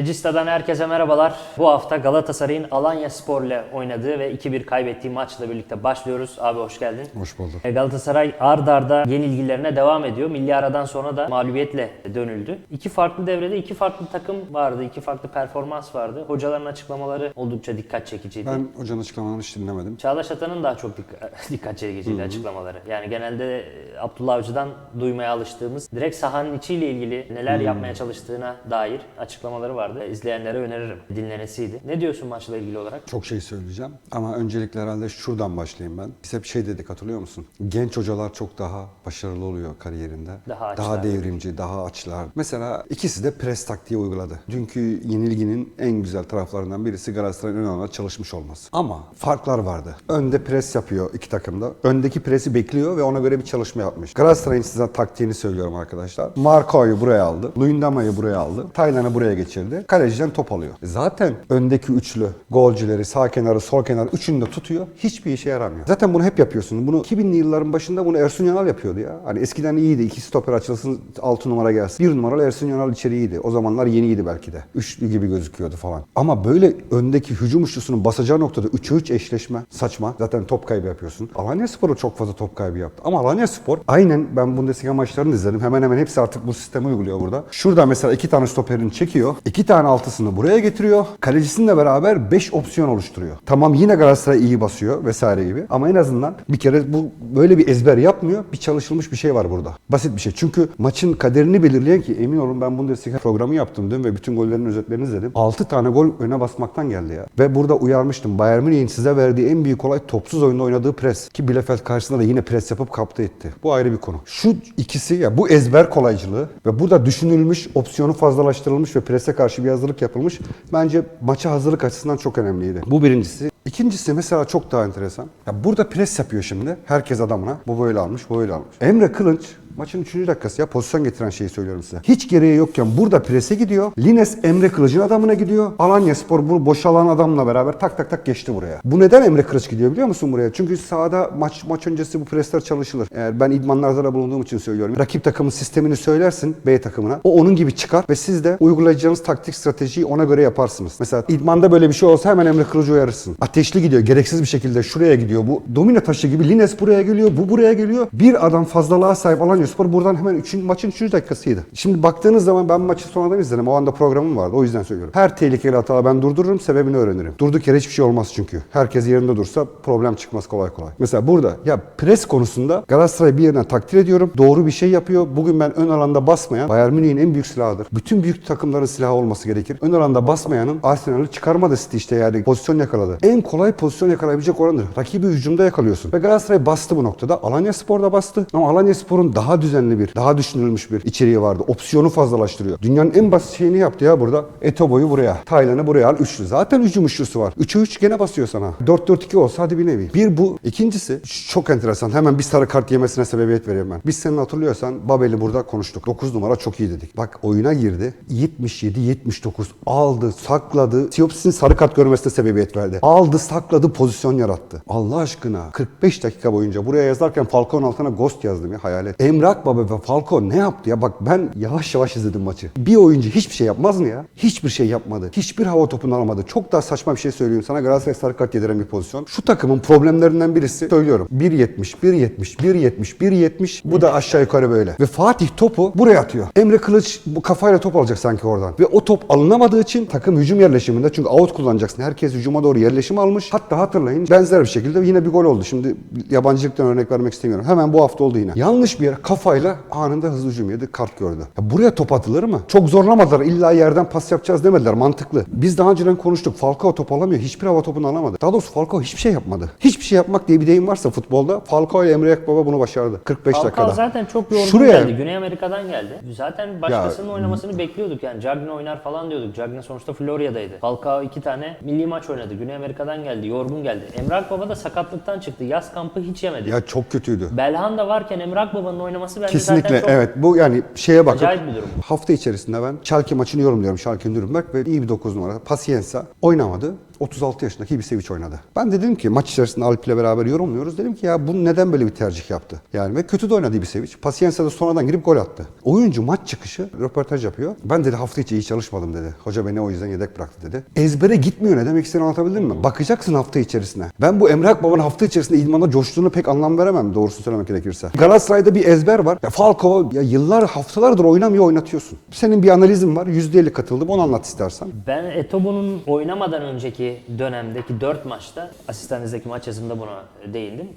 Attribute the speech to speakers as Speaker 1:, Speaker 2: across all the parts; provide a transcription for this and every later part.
Speaker 1: Regista'dan herkese merhabalar. Bu hafta Galatasaray'ın Alanya Spor ile oynadığı ve 2-1 kaybettiği maçla birlikte başlıyoruz. Abi hoş geldin.
Speaker 2: Hoş bulduk.
Speaker 1: E, Galatasaray ard arda yenilgilerine devam ediyor. Milli aradan sonra da mağlubiyetle dönüldü. İki farklı devrede iki farklı takım vardı, iki farklı performans vardı. Hocaların açıklamaları oldukça dikkat çekiciydi.
Speaker 2: Ben hocanın açıklamalarını hiç dinlemedim.
Speaker 1: Çağdaş Atan'ın daha çok dikkat, dikkat çekiciydi açıklamaları. Yani genelde e, Abdullah Avcı'dan duymaya alıştığımız direkt sahanın içiyle ilgili neler yapmaya çalıştığına dair açıklamaları vardı. İzleyenlere öneririm. Dinlenesiydi. Ne diyorsun maçla ilgili olarak?
Speaker 2: Çok şey söyleyeceğim. Ama öncelikle herhalde şuradan başlayayım ben. Biz hep şey dedik hatırlıyor musun? Genç hocalar çok daha başarılı oluyor kariyerinde.
Speaker 1: Daha açlar.
Speaker 2: devrimci, daha açlar. Mesela ikisi de pres taktiği uyguladı. Dünkü yenilginin en güzel taraflarından birisi Galatasaray'ın ön alana çalışmış olması. Ama farklar vardı. Önde pres yapıyor iki takımda. Öndeki presi bekliyor ve ona göre bir çalışma yapmış. Galatasaray'ın size taktiğini söylüyorum arkadaşlar. Marco'yu buraya aldı. Luyendama'yı buraya aldı. Taylan'ı buraya geçirdi. Kaleciden top alıyor. Zaten öndeki üçlü golcüleri sağ kenarı sol kenarı üçünü de tutuyor. Hiçbir işe yaramıyor. Zaten bunu hep yapıyorsun. Bunu 2000'li yılların başında bunu Ersun Yanal yapıyordu ya. Hani eskiden iyiydi. İki stoper açılsın 6 numara gelsin. Bir numaralı Ersun Yanal içeri iyiydi. O zamanlar yeniydi belki de. Üçlü gibi gözüküyordu falan. Ama böyle öndeki hücum üçlüsünün basacağı noktada 3'e 3 eşleşme saçma. Zaten top kaybı yapıyorsun. Alanya Spor'u çok fazla top kaybı yaptı. Ama Alanya Spor aynen ben Bundesliga maçlarını izledim. Hemen hemen hepsi artık bu sistemi uyguluyor burada. Şurada mesela iki tane stoperini çekiyor. iki tane altısını buraya getiriyor. Kalecisinle beraber 5 opsiyon oluşturuyor. Tamam yine Galatasaray iyi basıyor vesaire gibi. Ama en azından bir kere bu böyle bir ezber yapmıyor. Bir çalışılmış bir şey var burada. Basit bir şey. Çünkü maçın kaderini belirleyen ki emin olun ben Bundesliga programı yaptım dün ve bütün gollerin özetlerini izledim. 6 tane gol öne basmaktan geldi ya. Ve burada uyarmıştım. Bayern Münih'in size verdiği en büyük olay topsuz oyunda oynadığı pres. Ki Bielefeld karşısında da yine pres yapıp kaptı etti. Bu ayrı bir konu. Şu ikisi ya bu ezber kolaycılığı ve burada düşünülmüş, opsiyonu fazlalaştırılmış ve prese karşı bir hazırlık yapılmış. Bence maça hazırlık açısından çok önemliydi. Bu birincisi. İkincisi mesela çok daha enteresan. Ya burada pres yapıyor şimdi. Herkes adamına. Bu böyle almış, bu böyle almış. Emre Kılınç Maçın 3. dakikası ya pozisyon getiren şeyi söylüyorum size. Hiç gereği yokken burada prese gidiyor. Lines Emre Kılıç'ın adamına gidiyor. Alanya Spor bu boşalan adamla beraber tak tak tak geçti buraya. Bu neden Emre Kılıç gidiyor biliyor musun buraya? Çünkü sahada maç maç öncesi bu presler çalışılır. Eğer ben idmanlarda da bulunduğum için söylüyorum. Rakip takımın sistemini söylersin B takımına. O onun gibi çıkar ve siz de uygulayacağınız taktik stratejiyi ona göre yaparsınız. Mesela idmanda böyle bir şey olsa hemen Emre Kılıç'ı uyarırsın. Ateşli gidiyor. Gereksiz bir şekilde şuraya gidiyor. Bu domino taşı gibi Lines buraya geliyor. Bu buraya geliyor. Bir adam fazlalığa sahip Alanya Spor buradan hemen üçün, maçın 3. dakikasıydı. Şimdi baktığınız zaman ben maçı sonradan izledim. O anda programım vardı. O yüzden söylüyorum. Her tehlikeli hata ben durdururum. Sebebini öğrenirim. Durduk yere hiçbir şey olmaz çünkü. Herkes yerinde dursa problem çıkmaz kolay kolay. Mesela burada ya pres konusunda Galatasaray bir yerine takdir ediyorum. Doğru bir şey yapıyor. Bugün ben ön alanda basmayan Bayern Münih'in en büyük silahıdır. Bütün büyük takımların silahı olması gerekir. Ön alanda basmayanın Arsenal'ı çıkarmadı City işte yani pozisyon yakaladı. En kolay pozisyon yakalayabilecek orandır. Rakibi hücumda yakalıyorsun. Ve Galatasaray bastı bu noktada. Alanya Spor da bastı. Ama Alanya Spor'un daha düzenli bir, daha düşünülmüş bir içeriği vardı. Opsiyonu fazlalaştırıyor. Dünyanın en basit şeyini yaptı ya burada. Etobo'yu buraya. Taylan'ı buraya al. Üçlü. Zaten hücum üçlüsü var. 3'e 3 gene basıyor sana. 4-4-2 olsa hadi bir nevi. Bir bu. İkincisi çok enteresan. Hemen bir sarı kart yemesine sebebiyet veriyorum ben. Biz senin hatırlıyorsan Babel'i burada konuştuk. 9 numara çok iyi dedik. Bak oyuna girdi. 77-79 aldı, sakladı. Siopsis'in sarı kart görmesine sebebiyet verdi. Aldı, sakladı, pozisyon yarattı. Allah aşkına 45 dakika boyunca buraya yazarken Falcao'nun altına ghost yazdım ya hayal et. Emrak Baba ve Falcao ne yaptı ya? Bak ben yavaş yavaş izledim maçı. Bir oyuncu hiçbir şey yapmaz mı ya? Hiçbir şey yapmadı. Hiçbir hava topunu alamadı. Çok daha saçma bir şey söyleyeyim sana. Galatasaray sarı kart yediren bir pozisyon. Şu takımın problemlerinden birisi söylüyorum. 1.70, 1.70, 1.70, 1.70. Bu da aşağı yukarı böyle. Ve Fatih topu buraya atıyor. Emre Kılıç bu kafayla top alacak sanki oradan. Ve o top alınamadığı için takım hücum yerleşiminde çünkü out kullanacaksın. Herkes hücuma doğru yerleşim almış. Hatta hatırlayın benzer bir şekilde yine bir gol oldu. Şimdi yabancılıktan örnek vermek istemiyorum. Hemen bu hafta oldu yine. Yanlış bir yere kafayla anında hızlı hücum yedi. Kart gördü. Ya buraya top atılır mı? Çok zorlamadılar. İlla yerden pas yapacağız demediler. Mantıklı. Biz daha önceden konuştuk. Falcao top alamıyor. Hiçbir hava topunu alamadı. Daha doğrusu Falcao hiçbir şey yapmadı. Hiçbir şey yapmak diye bir deyim varsa futbolda Falcao ile Emre Akbaba bunu başardı. 45
Speaker 1: Falcao
Speaker 2: dakikada.
Speaker 1: zaten çok yorgun
Speaker 2: Şuraya-
Speaker 1: geldi. Güney Amerika'dan geldi. Zaten başkasının oynamasını bekliyorduk yani. Cagney oynar falan diyorduk. Cagney sonuçta Florya'daydı. Falcao iki tane milli maç oynadı. Güney Amerika'dan geldi. Yorgun geldi. Emrak Baba da sakatlıktan çıktı. Yaz kampı hiç yemedi.
Speaker 2: Ya çok kötüydü.
Speaker 1: Belhanda varken Emrak Baba'nın oynaması bence
Speaker 2: Kesinlikle
Speaker 1: zaten çok
Speaker 2: evet. Bu yani şeye bakıp
Speaker 1: acayip bir durum.
Speaker 2: hafta içerisinde ben Schalke maçını yorumluyorum. Schalke Nürnberg ve iyi bir 9 numara. Pacienza oynamadı. 36 yaşındaki Ibisevic oynadı. Ben de dedim ki maç içerisinde Alp ile beraber yorumluyoruz. Dedim ki ya bu neden böyle bir tercih yaptı? Yani ve kötü de oynadı Ibisevic. Paciencia sonradan girip gol attı. Oyuncu maç çıkışı röportaj yapıyor. Ben dedi hafta içi iyi çalışmadım dedi. Hoca beni o yüzden yedek bıraktı dedi. Ezbere gitmiyor ne demek istediğini anlatabildim mi? Bakacaksın hafta içerisine. Ben bu Emre Akbaba'nın hafta içerisinde idmanda coştuğunu pek anlam veremem doğrusunu söylemek gerekirse. Galatasaray'da bir ezber var. Ya Falcao ya yıllar haftalardır oynamıyor oynatıyorsun. Senin bir analizin var. %50 katıldım onu anlat istersen.
Speaker 1: Ben Etobo'nun oynamadan önceki dönemdeki 4 maçta asistanınızdaki maç yazımında buna değindim.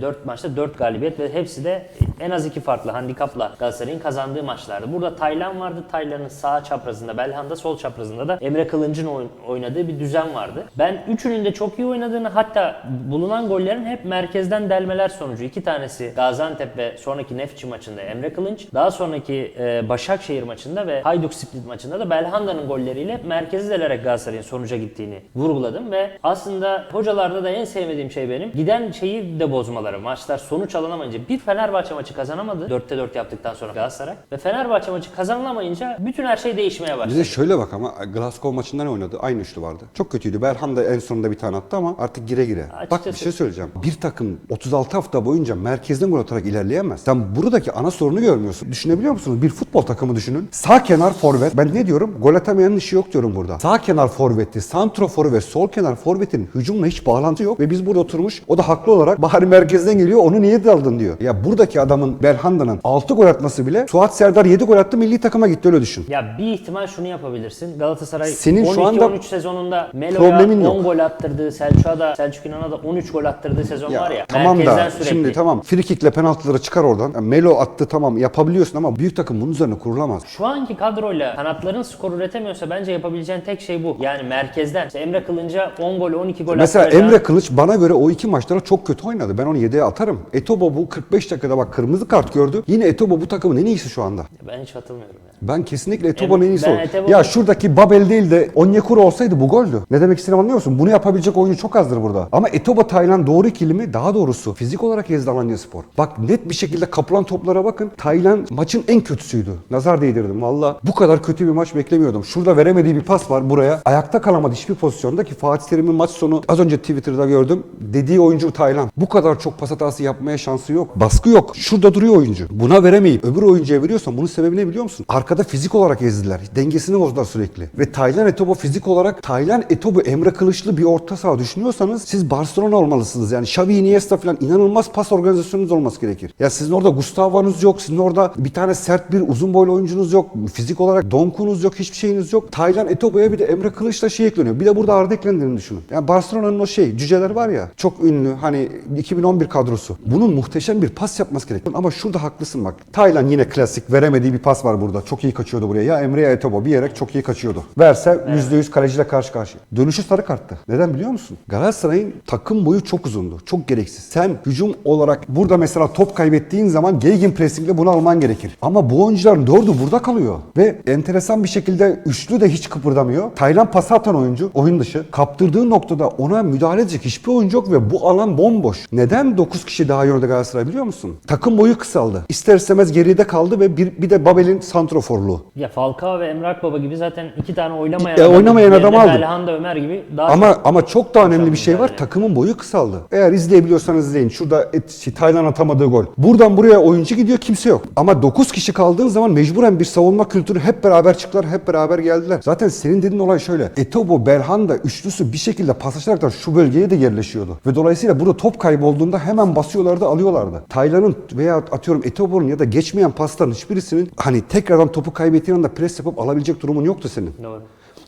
Speaker 1: 4 maçta 4 galibiyet ve hepsi de en az iki farklı handikapla Galatasaray'ın kazandığı maçlardı. Burada Taylan vardı. Taylan'ın sağ çaprazında, Belhanda sol çaprazında da Emre Kılınç'ın oyn- oynadığı bir düzen vardı. Ben üçünün de çok iyi oynadığını hatta bulunan gollerin hep merkezden delmeler sonucu. iki tanesi Gaziantep ve sonraki Nefçi maçında Emre Kılınç. Daha sonraki e, Başakşehir maçında ve Hayduk Split maçında da Belhanda'nın golleriyle merkezi delerek Galatasaray'ın sonuca gittiğini vurguladım ve aslında hocalarda da en sevmediğim şey benim giden şeyi de bozmaları. Maçlar sonuç alınamayınca bir Fenerbahçe maçı kazanamadı. 4'te 4 yaptıktan sonra Galatasaray ve Fenerbahçe maçı kazanılamayınca bütün her şey değişmeye başladı.
Speaker 2: de şöyle bak ama Glasgow maçında ne oynadı? Aynı üçlü vardı. Çok kötüydü. Belham da en sonunda bir tane attı ama artık gire gire. Bak bir
Speaker 1: Açıkçası-
Speaker 2: şey söyleyeceğim. Bir takım 36 hafta boyunca merkezden gol atarak ilerleyemez. Sen buradaki ana sorunu görmüyorsun. Düşünebiliyor musunuz? Bir futbol takımı düşünün. Sağ kenar forvet. Ben ne diyorum? Gol atamayanın işi yok diyorum burada. Sağ kenar forvetti, santroforu ve sol kenar forvetin hücumla hiç bağlantı yok. Ve biz burada oturmuş. O da haklı olarak Bahar merkezden geliyor. Onu niye daldın diyor. Ya buradaki adamın Belhanda'nın 6 gol atması bile Suat Serdar 7 gol attı milli takıma gitti öyle düşün.
Speaker 1: Ya bir ihtimal şunu yapabilirsin. Galatasaray
Speaker 2: Senin şu
Speaker 1: 12-13
Speaker 2: anda
Speaker 1: sezonunda
Speaker 2: problemin
Speaker 1: Melo'ya
Speaker 2: yok.
Speaker 1: 10 gol attırdığı, Selçuk'a da Selçuk İnan'a da 13 gol attırdığı sezon
Speaker 2: Ya,
Speaker 1: var ya.
Speaker 2: tamam da
Speaker 1: sürekli.
Speaker 2: şimdi tamam frikikle penaltıları çıkar oradan. Ya Melo attı tamam yapabiliyorsun ama büyük takım bunun üzerine kurulamaz.
Speaker 1: Şu anki kadroyla kanatların skor üretemiyorsa bence yapabileceğin tek şey bu. Yani merkezden. İşte Emre Kılınç'a 10 gol 12 gol
Speaker 2: Mesela
Speaker 1: attıracağın-
Speaker 2: Emre Kılıç bana göre o iki maçlara çok kötü oynadı. Ben onu yedeğe atarım. Etobo bu 45 dakikada bak kırmızı kart gördü. Yine Etobo bu takımın en iyisi şu anda.
Speaker 1: Ben hiç katılmıyorum ya.
Speaker 2: Ben kesinlikle Etobo'nun en iyisi
Speaker 1: ben. Etebo-
Speaker 2: Ya şuradaki Babel değil de Onyekuru olsaydı bu goldü. Ne demek istediğimi anlıyor musun? Bunu yapabilecek oyuncu çok azdır burada. Ama Etobo Taylan doğru ikilimi daha doğrusu fizik olarak ezdi Alanya Spor. Bak net bir şekilde kapılan toplara bakın. Taylan maçın en kötüsüydü. Nazar değdirdim valla. Bu kadar kötü bir maç beklemiyordum. Şurada veremediği bir pas var buraya. Ayakta kalamadı hiçbir pozisyonda ki Fatih Terim'in maç sonu az önce Twitter'da gördüm. Dediği oyuncu Taylan. Bu kadar çok pas hatası yapmaya şansı yok. Baskı yok. Şurada duruyor oyuncu. Buna veremeyip öbür oyuncuya veriyorsan bunun sebebi ne biliyor musun? Arkada fizik olarak ezdiler. Dengesini bozdular sürekli. Ve Taylan Etobo fizik olarak Taylan Etobo Emre Kılıçlı bir orta saha düşünüyorsanız siz Barcelona olmalısınız. Yani Xavi Iniesta falan inanılmaz pas organizasyonunuz olması gerekir. Ya sizin orada Gustavo'nuz yok. Sizin orada bir tane sert bir uzun boylu oyuncunuz yok. Fizik olarak donkunuz yok. Hiçbir şeyiniz yok. Taylan Etobo'ya bir de Emre Kılıç'la şey ekleniyor. Bir de burada Arda eklendiğini düşünün. Yani Barcelona'nın o şey cüceler var ya çok ünlü hani 2011 kadrosu. Bunun muhteşem bir pas yapması gerekiyor. Ama şurada haklısın bak. Taylan yine klasik veremediği bir pas var burada. Çok iyi kaçıyordu buraya. Ya Emre ya Etobo bir yere çok iyi kaçıyordu. Verse %100 kaleciyle karşı karşıya. Dönüşü sarı karttı. Neden biliyor musun? Galatasaray'ın takım boyu çok uzundu. Çok gereksiz. Sen hücum olarak burada mesela top kaybettiğin zaman gegenpressingle bunu alman gerekir. Ama bu oyuncuların dördü burada kalıyor. Ve enteresan bir şekilde üçlü de hiç kıpırdamıyor. Taylan pas atan oyuncu oyun dışı. Kaptırdığı noktada ona müdahale edecek hiçbir oyuncu yok ve bu alan bomboş. Neden 9 kişi daha yönde Galatasaray biliyor musun? Takım boyu kısaldı. İster istemez geride kaldı ve bir, bir de Babel'in santroforluğu.
Speaker 1: Ya Falcao ve Emre Akbaba gibi zaten iki tane oynamayan
Speaker 2: E, oynamayan adamı aldı.
Speaker 1: Belhanda Ömer gibi daha
Speaker 2: Ama
Speaker 1: çok-
Speaker 2: ama çok daha önemli bir şey var.
Speaker 1: mücadele.
Speaker 2: Takımın boyu kısaldı. Eğer izleyebiliyorsanız izleyin. Şurada et, şey, Taylan atamadığı gol. Buradan buraya oyuncu gidiyor kimse yok. Ama 9 kişi kaldığın zaman mecburen bir savunma kültürü hep beraber çıktılar, hep beraber geldiler. Zaten senin dediğin olay şöyle. Etobo, Belhanda üçlüsü bir şekilde paslaşarak da şu bölgeye de yerleşiyordu. Ve dolayısıyla burada top kaybolduğunda hemen basıyorlardı, alıyorlardı. Taylan'ın veya atıyorum Etobo'nun ya da geçmeyen pasların hiçbirisinin hani tekrardan topu kaybettiğin anda pres yapıp alabilecek durumun yoktu senin.
Speaker 1: Doğru.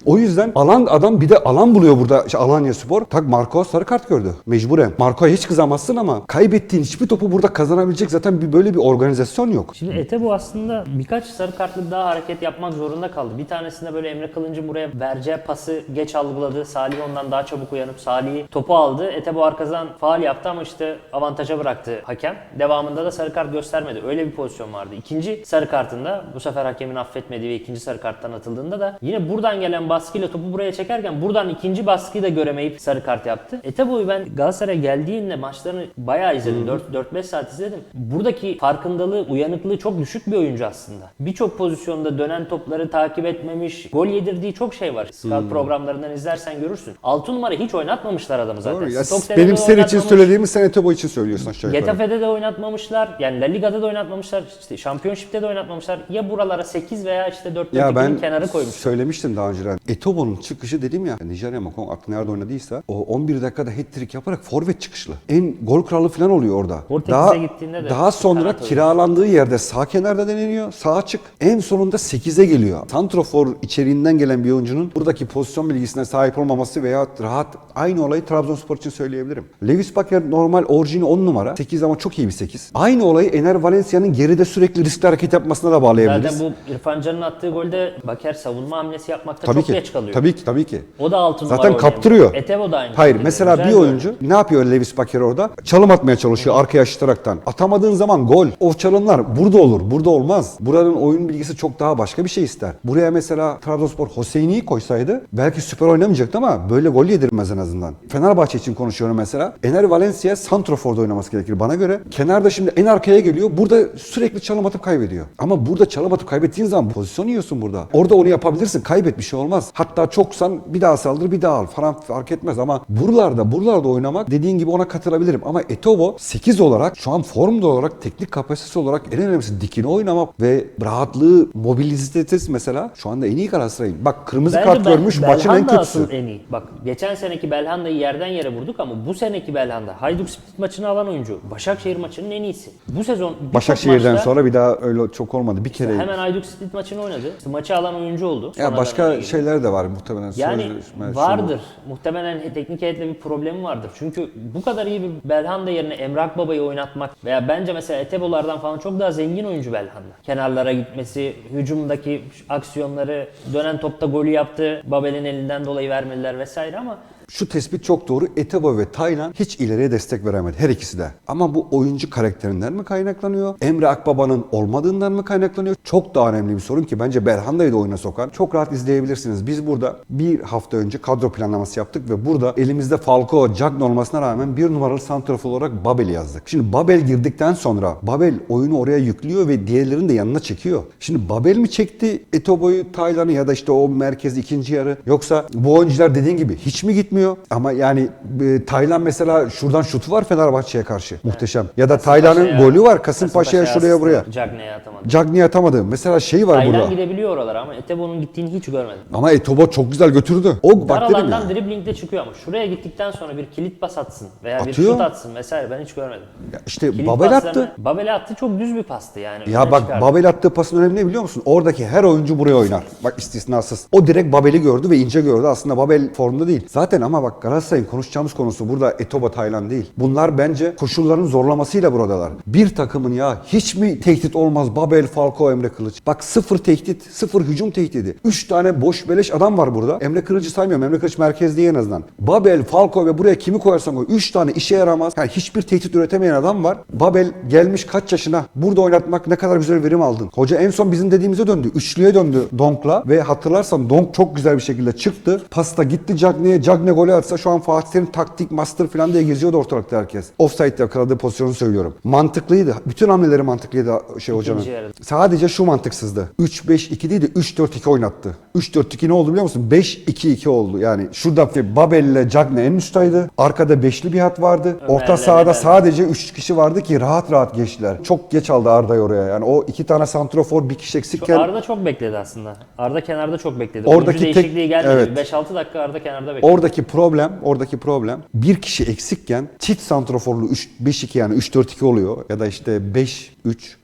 Speaker 2: O yüzden alan adam bir de alan buluyor burada işte Alanya Spor. Tak Marco sarı kart gördü. Mecburen. Marco'ya hiç kızamazsın ama kaybettiğin hiçbir topu burada kazanabilecek zaten bir böyle bir organizasyon yok.
Speaker 1: Şimdi Ete bu aslında birkaç sarı kartlı daha hareket yapmak zorunda kaldı. Bir tanesinde böyle Emre Kılınç'ın buraya vereceği pası geç algıladı. Salih ondan daha çabuk uyanıp Salih'i topu aldı. Ete bu arkadan faal yaptı ama işte avantaja bıraktı hakem. Devamında da sarı kart göstermedi. Öyle bir pozisyon vardı. İkinci sarı kartında bu sefer hakemin affetmediği ve ikinci sarı karttan atıldığında da yine buradan gelen baskıyla topu buraya çekerken buradan ikinci baskıyı da göremeyip sarı kart yaptı. Eteboy'u ben Galatasaray'a geldiğinde maçlarını bayağı izledim. 4-5 saat izledim. Buradaki farkındalığı, uyanıklığı çok düşük bir oyuncu aslında. Birçok pozisyonda dönen topları takip etmemiş, gol yedirdiği çok şey var. Scout programlarından izlersen görürsün. 6 numara hiç oynatmamışlar adamı zaten.
Speaker 2: Doğru. Ya benim senin için söylediğimi sen Etobo için söylüyorsun aşağı yukarı.
Speaker 1: Getafe'de de oynatmamışlar. Yani La Liga'da da oynatmamışlar. işte Şampiyonşip'te de oynatmamışlar. Ya buralara 8 veya işte 4-4-2'nin
Speaker 2: Ya ben
Speaker 1: kenarı koymuşlar.
Speaker 2: söylemiştim daha önceden. Etobo'nun çıkışı dedim ya Nijerya mı Kong aklı nerede oynadıysa o 11 dakikada hat-trick yaparak forvet çıkışlı. En gol kralı falan oluyor orada. Daha,
Speaker 1: gittiğinde de
Speaker 2: daha sonra kiralandığı yerde sağ kenarda deneniyor. Sağ açık. En sonunda 8'e geliyor. Santrofor içeriğinden gelen bir oyuncunun buradaki pozisyon bilgisine sahip olmaması veya rahat aynı olayı Trabzonspor için söyleyebilirim. Lewis Bakker normal orijini 10 numara. 8 ama çok iyi bir 8. Aynı olayı Ener Valencia'nın geride sürekli riskli hareket yapmasına da bağlayabiliriz.
Speaker 1: Zaten bu İrfan Can'ın attığı golde Baker savunma hamlesi yapmakta
Speaker 2: Tabii
Speaker 1: çok
Speaker 2: ki.
Speaker 1: Geç kalıyor.
Speaker 2: Tabii ki, tabii ki.
Speaker 1: O da 6 numara
Speaker 2: Zaten kaptırıyor.
Speaker 1: Etebo da aynı.
Speaker 2: Hayır mesela
Speaker 1: Güzel
Speaker 2: bir oyuncu ne yapıyor Lewis Bakker orada? Çalım atmaya çalışıyor arkaya aşıtaraktan. Atamadığın zaman gol. O çalımlar burada olur. Burada olmaz. Buranın oyun bilgisi çok daha başka bir şey ister. Buraya mesela Trabzonspor Hoseyni'yi koysaydı belki süper oynamayacaktı ama böyle gol yedirmez en azından. Fenerbahçe için konuşuyorum mesela. Ener Valencia Santrofor'da oynaması gerekir bana göre. Kenarda şimdi en arkaya geliyor. Burada sürekli çalım atıp kaybediyor. Ama burada çalım atıp kaybettiğin zaman pozisyon yiyorsun burada. Orada onu yapabilirsin. Kaybet bir şey olmaz. Hatta çoksan bir daha saldır bir daha al falan fark etmez ama buralarda buralarda oynamak dediğin gibi ona katılabilirim. Ama Etobo 8 olarak şu an formda olarak teknik kapasitesi olarak en önemlisi dikine oynamak ve rahatlığı mobilitesi mesela şu anda en iyi Galatasaray'ın. Bak kırmızı
Speaker 1: Bence
Speaker 2: kart
Speaker 1: Bel-
Speaker 2: görmüş maçın en
Speaker 1: Belhanda
Speaker 2: kötüsü.
Speaker 1: en iyi. Bak geçen seneki Belhanda'yı yerden yere vurduk ama bu seneki Belhanda Hayduk Split maçını alan oyuncu. Başakşehir maçının en iyisi. Bu sezon
Speaker 2: Başakşehir'den
Speaker 1: maçta
Speaker 2: sonra bir daha öyle çok olmadı. Bir kere.
Speaker 1: hemen Hayduk Split maçını oynadı. İşte maçı alan oyuncu oldu.
Speaker 2: ya başka
Speaker 1: girdi.
Speaker 2: Şeyler de var muhtemelen.
Speaker 1: Yani
Speaker 2: Sözleşme,
Speaker 1: vardır. Muhtemelen he- teknik heyetle bir problemi vardır. Çünkü bu kadar iyi bir Belhanda yerine Emrak Baba'yı oynatmak veya bence mesela Etebolardan falan çok daha zengin oyuncu Belhanda. Kenarlara gitmesi, hücumdaki aksiyonları, dönen topta golü yaptı. Babel'in elinden dolayı vermediler vesaire ama
Speaker 2: Şu tespit çok doğru. Etebo ve Taylan hiç ileriye destek veremedi. Her ikisi de. Ama bu oyuncu karakterinden mi kaynaklanıyor? Emre Akbaba'nın olmadığından mı kaynaklanıyor? Çok daha önemli bir sorun ki bence Belhanda'yı da oyuna sokan. Çok rahat izleyebilirsiniz. Biz burada bir hafta önce kadro planlaması yaptık ve burada elimizde Falcao, Cagney olmasına rağmen bir numaralı santrafor olarak Babel'i yazdık. Şimdi Babel girdikten sonra Babel oyunu oraya yüklüyor ve diğerlerini de yanına çekiyor. Şimdi Babel mi çekti Etobo'yu, Taylan'ı ya da işte o merkez ikinci yarı yoksa bu oyuncular dediğin gibi hiç mi gitmiyor? Ama yani e, Taylan mesela şuradan şutu var Fenerbahçe'ye karşı. Muhteşem. Ya da Taylan'ın golü var Kasımpaşa'ya şuraya buraya.
Speaker 1: Cagney'e atamadı.
Speaker 2: Cagney atamadı. Mesela şey var
Speaker 1: Taylan
Speaker 2: burada.
Speaker 1: gidebiliyor oralara ama Etebo'nun gittiğini hiç görmedim.
Speaker 2: Ama Etobo çok güzel götürdü. O
Speaker 1: Dar
Speaker 2: bak dedim
Speaker 1: alandan
Speaker 2: ya.
Speaker 1: driblingde çıkıyor ama şuraya gittikten sonra bir kilit pas atsın veya bir
Speaker 2: Atıyor.
Speaker 1: şut atsın vesaire ben hiç görmedim.
Speaker 2: Ya İşte
Speaker 1: Kilit
Speaker 2: Babel
Speaker 1: paslarını-
Speaker 2: attı.
Speaker 1: Babel attı çok düz bir pastı yani.
Speaker 2: Ya
Speaker 1: öne
Speaker 2: bak
Speaker 1: çıkardı.
Speaker 2: Babel attığı pasın önemi ne biliyor musun? Oradaki her oyuncu buraya oynar. Bak istisnasız. O direkt Babel'i gördü ve ince gördü. Aslında Babel formda değil. Zaten ama bak Galatasaray'ın konuşacağımız konusu burada Etobo Taylan değil. Bunlar bence koşulların zorlamasıyla buradalar. Bir takımın ya hiç mi tehdit olmaz Babel, Falcao, Emre Kılıç? Bak sıfır tehdit, sıfır hücum tehdidi. Üç tane boş beleş adam var burada. Emre Kılıç'ı saymıyorum. Emre Kılıç merkez değil en azından. Babel, Falcao ve buraya kimi koyarsan koy. Üç tane işe yaramaz. Yani hiçbir tehdit üretemeyen adam var. Babel gelmiş kaç yaşına? Burada oynatmak ne kadar güzel verim aldın. Hoca en son bizim dediğimize döndü. Üçlüye döndü Donk'la ve hatırlarsan Donk çok güzel bir şekilde çıktı. Pasta gitti Cagney'e. Cagney golü atsa şu an Fatih Terim taktik master falan diye geziyordu ortalıkta herkes. Offside yakaladığı pozisyonu söylüyorum. Mantıklıydı. Bütün hamleleri mantıklıydı şey hocanın. Sadece şu mantıksızdı. 3-5-2 değil de 3-4-2 oynattı. 3-4-2 ne oldu biliyor musun? 5-2-2 oldu. Yani şurada Babel ile Cagney en üstteydi. Arkada beşli bir hat vardı. Orta
Speaker 1: Ömer'le
Speaker 2: sahada
Speaker 1: Mehmet.
Speaker 2: sadece 3 kişi vardı ki rahat rahat geçtiler. Çok geç aldı Arda'yı oraya. Yani o iki tane santrofor bir kişi eksikken
Speaker 1: Arda çok bekledi aslında. Arda kenarda çok bekledi.
Speaker 2: Oradaki
Speaker 1: Oyuncu
Speaker 2: tek-
Speaker 1: değişikliği gelmedi.
Speaker 2: evet.
Speaker 1: 5-6 dakika Arda kenarda bekledi.
Speaker 2: Oradaki problem, oradaki problem bir kişi eksikken çift santroforlu 3 5-2 yani 3-4-2 oluyor ya da işte 5-3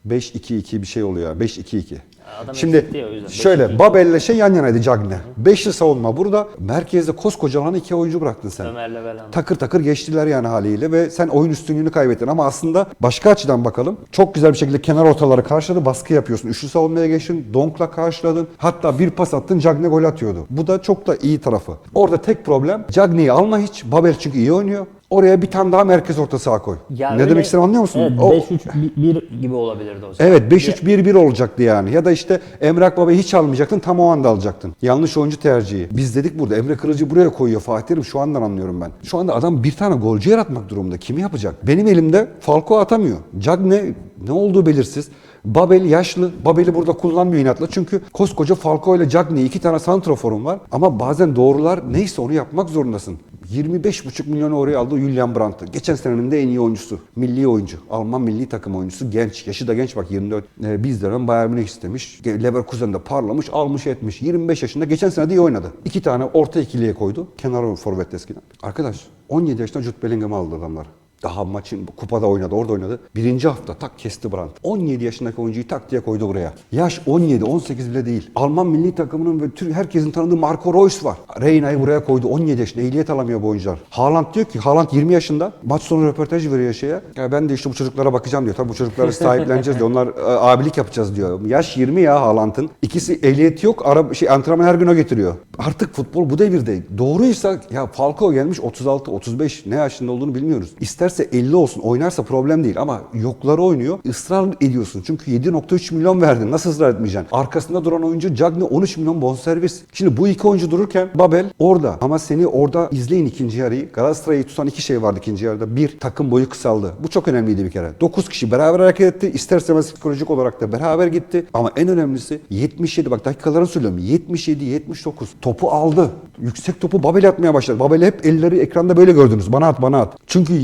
Speaker 2: 5-2-2 bir şey oluyor. 5-2-2.
Speaker 1: Adam
Speaker 2: Şimdi
Speaker 1: ya, o yüzden.
Speaker 2: şöyle
Speaker 1: 5-2-2.
Speaker 2: Babel'le şey yan yanaydı Cagney. Beşli savunma burada. Merkezde koskoca iki oyuncu bıraktın sen.
Speaker 1: Ömer'le Belhanda.
Speaker 2: Takır takır geçtiler yani haliyle ve sen oyun üstünlüğünü kaybettin ama aslında başka açıdan bakalım. Çok güzel bir şekilde kenar ortaları karşıladı. Baskı yapıyorsun. Üçlü savunmaya geçtin. Donk'la karşıladın. Hatta bir pas attın Cagney gol atıyordu. Bu da çok da iyi tarafı. Orada tek problem Cagney'i alma hiç. Babel çünkü iyi oynuyor. Oraya bir tane daha merkez orta saha koy.
Speaker 1: Ya
Speaker 2: ne
Speaker 1: öyle-
Speaker 2: demek istediğimi anlıyor musun?
Speaker 1: Evet,
Speaker 2: O-
Speaker 1: 5-3-1 gibi olabilirdi o zaman.
Speaker 2: Evet 5-3-1-1 olacaktı yani. Ya da işte Emre Akbaba'yı hiç almayacaktın tam o anda alacaktın. Yanlış oyuncu tercihi. Biz dedik burada Emre Kılıcı buraya koyuyor Fatih Terim şu andan anlıyorum ben. Şu anda adam bir tane golcü yaratmak durumunda. Kimi yapacak? Benim elimde Falco atamıyor. Cagne ne olduğu belirsiz. Babel yaşlı. Babel'i burada kullanmıyor inatla. Çünkü koskoca Falco ile Cagney iki tane santroforum var. Ama bazen doğrular neyse onu yapmak zorundasın. 25,5 milyon oraya aldı Julian Brandt'ı. Geçen senenin de en iyi oyuncusu. Milli oyuncu. Alman milli takım oyuncusu. Genç. Yaşı da genç bak 24. Ee, bizden Bayern Münih istemiş. Leverkusen'de parlamış, almış etmiş. 25 yaşında. Geçen sene de iyi oynadı. İki tane orta ikiliye koydu. Kenar forvet eskiden. Arkadaş 17 yaşında Jude Bellingham'ı aldı adamlar. Daha maçın kupada oynadı, orada oynadı. Birinci hafta tak kesti Brandt. 17 yaşındaki oyuncuyu tak diye koydu buraya. Yaş 17, 18 bile değil. Alman milli takımının ve Türk herkesin tanıdığı Marco Reus var. Reyna'yı buraya koydu. 17 yaşında ehliyet alamıyor bu oyuncular. Haaland diyor ki, Haaland 20 yaşında. Maç sonu röportaj veriyor şeye. Ya ben de işte bu çocuklara bakacağım diyor. Tabii bu çocukları sahipleneceğiz diyor. Onlar e, abilik yapacağız diyor. Yaş 20 ya Haaland'ın. İkisi ehliyeti yok. Ara, şey, antrenman her gün o getiriyor. Artık futbol bu devirde. Doğruysa ya Falcao gelmiş 36, 35 ne yaşında olduğunu bilmiyoruz. İsterse 50 olsun oynarsa problem değil ama yokları oynuyor. Israr ediyorsun. Çünkü 7.3 milyon verdin. Nasıl ısrar etmeyeceksin? Arkasında duran oyuncu Cagney 13 milyon bonservis. Şimdi bu iki oyuncu dururken Babel orada. Ama seni orada izleyin ikinci yarıyı. Galatasaray'ı tutan iki şey vardı ikinci yarıda. Bir, takım boyu kısaldı. Bu çok önemliydi bir kere. 9 kişi beraber hareket etti. İsterseniz psikolojik olarak da beraber gitti. Ama en önemlisi 77 bak dakikalarını söylüyorum. 77 79 topu aldı. Yüksek topu Babel atmaya başladı. Babel hep elleri ekranda böyle gördünüz. Bana at bana at. Çünkü